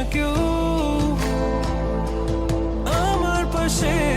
না কেউ। আমার পাশে